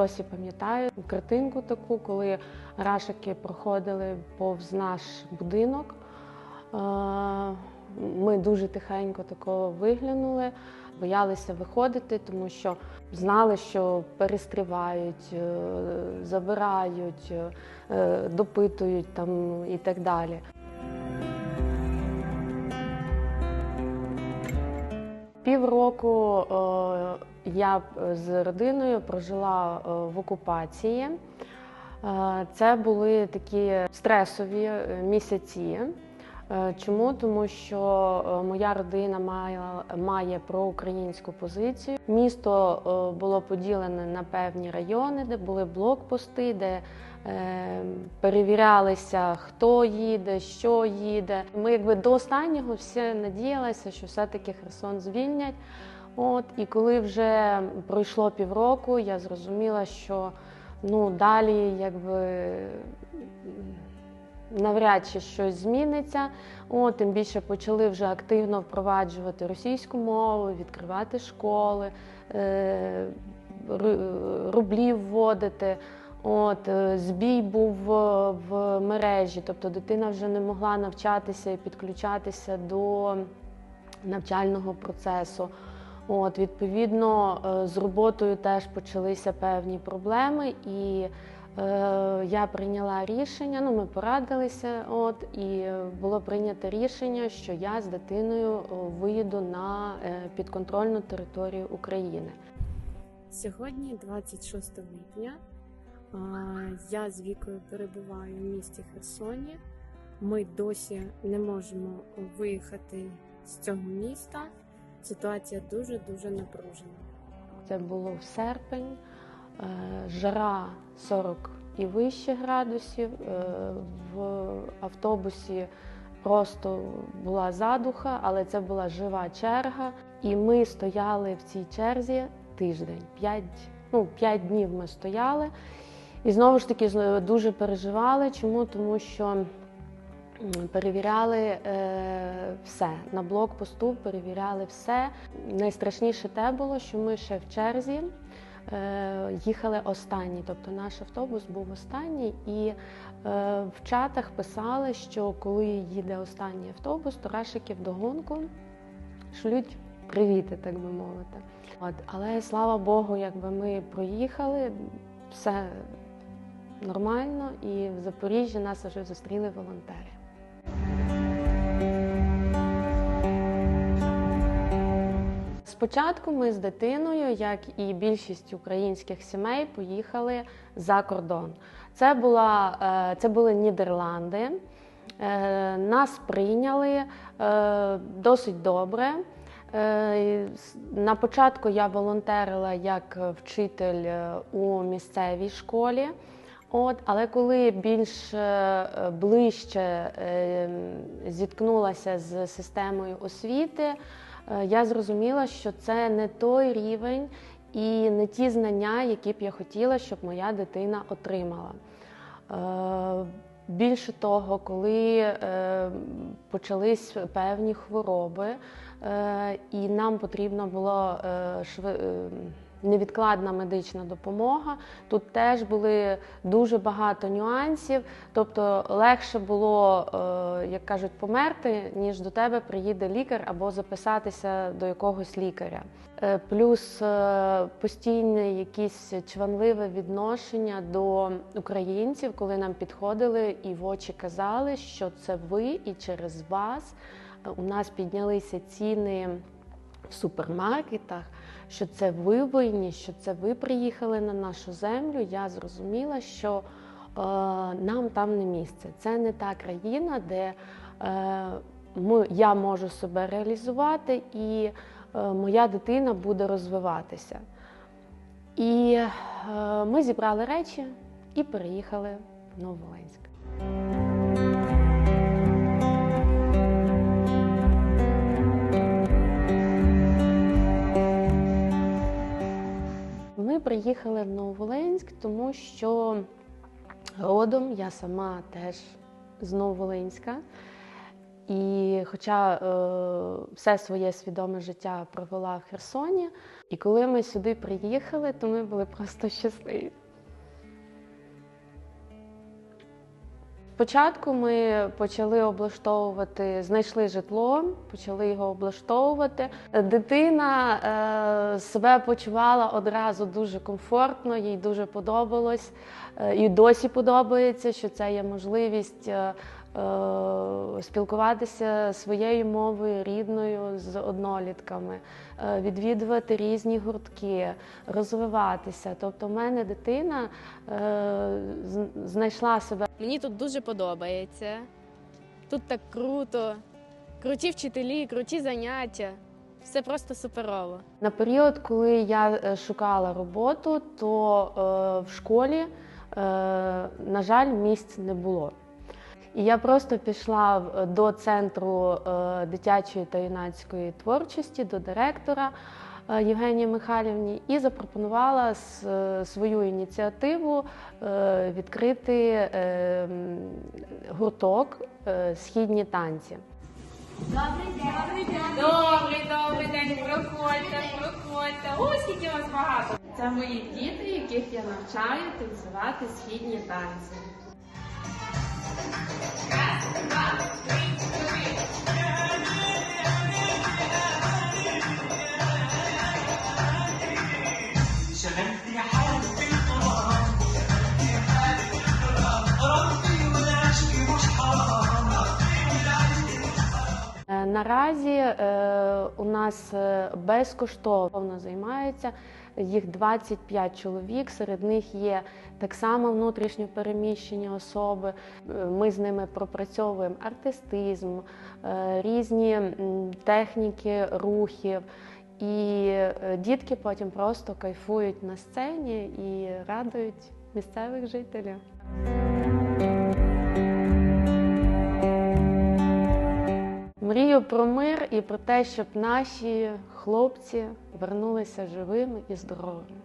досі пам'ятаю картинку таку, коли рашики проходили повз наш будинок. Е, Ми дуже тихенько такого виглянули, боялися виходити, тому що знали, що перестрівають, е, забирають, е, допитують там і так далі. Півроку я б з родиною прожила е, в окупації. Е, Це були такі стресові е, місяці. Е, Чому? Тому що е, моя родина має, має проукраїнську позицію. Місто е, було поділене на певні райони, де були блокпости, де е, перевірялися, хто їде, що їде. Ми якби до останнього всі надіялися, що все-таки Херсон звільнять. От, і коли вже пройшло півроку, я зрозуміла, що ну, далі якби навряд чи щось зміниться. От, тим більше почали вже активно впроваджувати російську мову, відкривати школи, е, рублі вводити. От, е, збій був в мережі, тобто дитина вже не могла навчатися і підключатися до навчального процесу. От, відповідно, е, з роботою теж почалися певні проблеми, і е, я прийняла рішення. Ну, ми порадилися, от і було прийнято рішення, що я з дитиною е, виїду на е, підконтрольну територію України. Сьогодні, 26 липня, я з вікою перебуваю в місті Херсоні. Ми досі не можемо виїхати з цього міста. Ситуація дуже дуже напружена. Це було в серпень, е, жара 40 і вище градусів. е, В автобусі просто була задуха, але це була жива черга. І ми стояли в цій черзі тиждень, 5, ну, 5 днів ми стояли. І знову ж таки дуже переживали. Чому? Тому що перевіряли е, все. На блокпосту перевіряли все. Найстрашніше те було, що ми ще в черзі е, їхали останні. Тобто наш автобус був останній, і е, в чатах писали, що коли їде останній автобус, то рашики вдогонку шлють привіти, так би мовити. От, але слава Богу, якби ми проїхали, все нормально, і в Запоріжжі нас вже зустріли волонтери. Спочатку ми з дитиною, як і більшість українських сімей, поїхали за кордон. Це, була, е, це були Нідерланди. Е, Нас прийняли е, досить добре. На початку я волонтерила як вчитель у місцевій школі. От, але коли більш ближче зіткнулася з системою освіти, я зрозуміла, що це не той рівень і не ті знання, які б я хотіла, щоб моя дитина отримала. Е, Більше того, коли е, почались певні хвороби, е, і нам потрібно було е, шви, е, невідкладна медична допомога. Тут теж були дуже багато нюансів. Тобто легше було, е, як кажуть, померти, ніж до тебе приїде лікар або записатися до якогось лікаря. Е, Плюс е, постійне якесь чванливе відношення до українців, коли нам підходили і в очі казали, що це ви, і через вас у нас піднялися ціни в супермаркетах, що це ви винні, що це ви приїхали на нашу землю. Я зрозуміла, що е, нам там не місце. Це не та країна, де е, ми, я можу себе реалізувати і е, моя дитина буде розвиватися. І е, ми зібрали речі і переїхали в Нововоленськ. Ми приїхали в Нововолинськ, тому що родом я сама теж з Нововолинська. І хоча е, все своє свідоме життя провела в Херсоні, І коли ми сюди приїхали, то ми були просто щасливі. Спочатку ми почали облаштовувати, знайшли житло, почали його облаштовувати. Дитина е, себе почувала одразу дуже комфортно, їй дуже подобалось е, і досі подобається, що це є можливість е, спілкуватися своєю мовою рідною з однолітками, е, відвідувати різні гуртки, розвиватися. Тобто, в мене дитина е, знайшла себе Мені тут дуже подобається. Тут так круто. Круті вчителі, круті заняття. Все просто суперово. На період, коли я е, шукала роботу, то е, в школі, е, на жаль, місць не було. І я просто пішла до центру е, дитячої та юнацької творчості, до директора е, Євгенії Михайлівні і запропонувала е, свою ініціативу відкрити гурток східні танці. Добрий, добрий день, проходьте, проходьте. Ой, скільки вас багато. Це мої діти, яких я навчаю танцювати східні танці. Наразі е, у нас е, безкоштовно займаються їх 25 чоловік. Серед них є так само внутрішньо переміщені особи. Е, Ми з ними пропрацьовуємо артистизм, е, різні техніки рухів. І е, дітки потім просто кайфують на сцені і радують місцевих жителів. Мрію про мир і про те, щоб наші хлопці вернулися живими і здоровими.